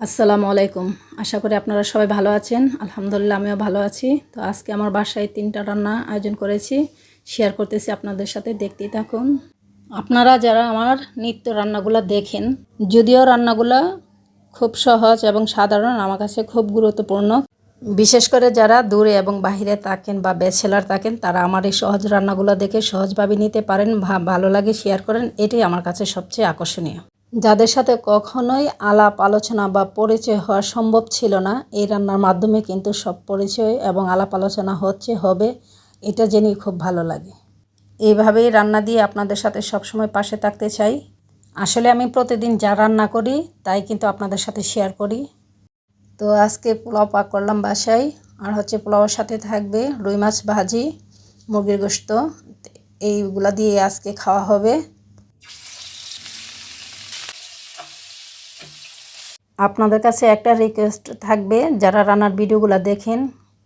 আসসালামু আলাইকুম। আশা করি আপনারা সবাই ভালো আছেন। আলহামদুলিল্লাহ, আমিও ভালো আছি। তো আজকে আমার বাসায় তিনটা রান্না আয়োজন করেছি। শেয়ার করতেছি আপনাদের সাথে, দেখতেই থাকুন। আপনারা যারা আমার নিত্য রান্নাগুলো দেখেন, যদিও রান্নাগুলো খুব সহজ এবং সাধারণ, আমার কাছে খুব গুরুত্বপূর্ণ। বিশেষ করে যারা দূরে এবং বাহিরে থাকেন বা ব্যাচেলার থাকেন, তারা আমার এই সহজ রান্নাগুলো দেখে সহজভাবে নিতে পারেন ভালো লাগে শেয়ার করেন। এটাই আমার কাছে সবচেয়ে আকর্ষণীয়। যাদের সাথে কখনোই আলাপ, আলোচনা বা পরিচয় হওয়া সম্ভব ছিল না, এই রান্নার মাধ্যমে কিন্তু সব পরিচয় এবং আলাপ আলোচনা হচ্ছে, হবে, এটা জেনেই খুব ভালো লাগে। এইভাবেই রান্না দিয়ে আপনাদের সাথে সবসময় পাশে থাকতে চাই। আসলে আমি প্রতিদিন যা রান্না করি, তাই কিন্তু আপনাদের সাথে শেয়ার করি। তো আজকে পোলাও পাক করলাম বাসায়, আর হচ্ছে পোলাওয়ের সাথে থাকবে রুই মাছ ভাজি, মুরগির গোস্ত, এইগুলা দিয়ে আজকে খাওয়া হবে। আপনাদের কাছে একটা রিকোয়েস্ট থাকবে, যারা রান্নার ভিডিওগুলো দেখেন,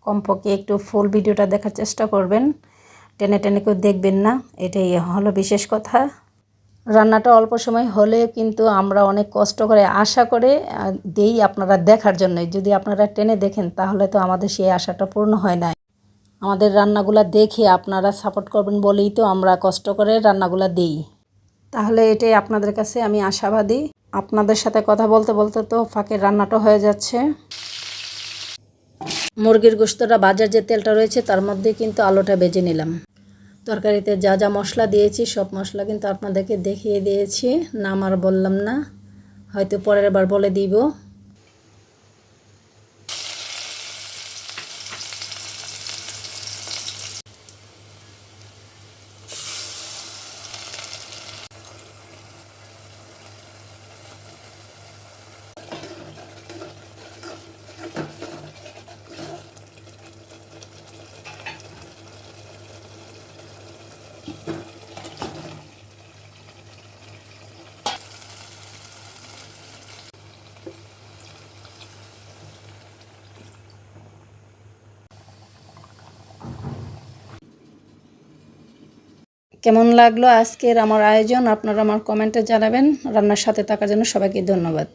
কমপক্ষে একটু ফুল ভিডিওটা দেখার চেষ্টা করবেন। টেনে টেনে কেউ দেখবেন না, এটাই হলো বিশেষ কথা। রান্নাটা অল্প সময় হলে কিন্তু আমরা অনেক কষ্ট করে আশা করে দেই আপনারা দেখার জন্যই। যদি আপনারা টেনে দেখেন, তাহলে তো আমাদের সেই আশাটা পূর্ণ হয় না আমাদের রান্নাগুলা দেখে আপনারা সাপোর্ট করবেন বলেই তো আমরা কষ্ট করে রান্নাগুলা দিই। তাহলে এটাই আপনাদের কাছে আমি আশাবাদী। আপনাদের সাথে কথা বলতে বলতে তো ফাঁকের রান্নাটা হয়ে যাচ্ছে। মুরগির গোস্তটা বাজার যে তেলটা রয়েছে তার মধ্যে কিন্তু আলুটা বেজে নিলাম। তরকারিতে যা যা মশলা দিয়েছি, সব মশলা কিন্তু আপনাদেরকে দেখিয়ে দিয়েছি। নাম আর বললাম না, হয়তো পরের বার বলে দিব। কেমন লাগল আজকের আমার আয়োজন? আপনারা আমার কমেন্টে জানাবেন। রান্নার সাথে থাকার জন্য সবাইকে ধন্যবাদ।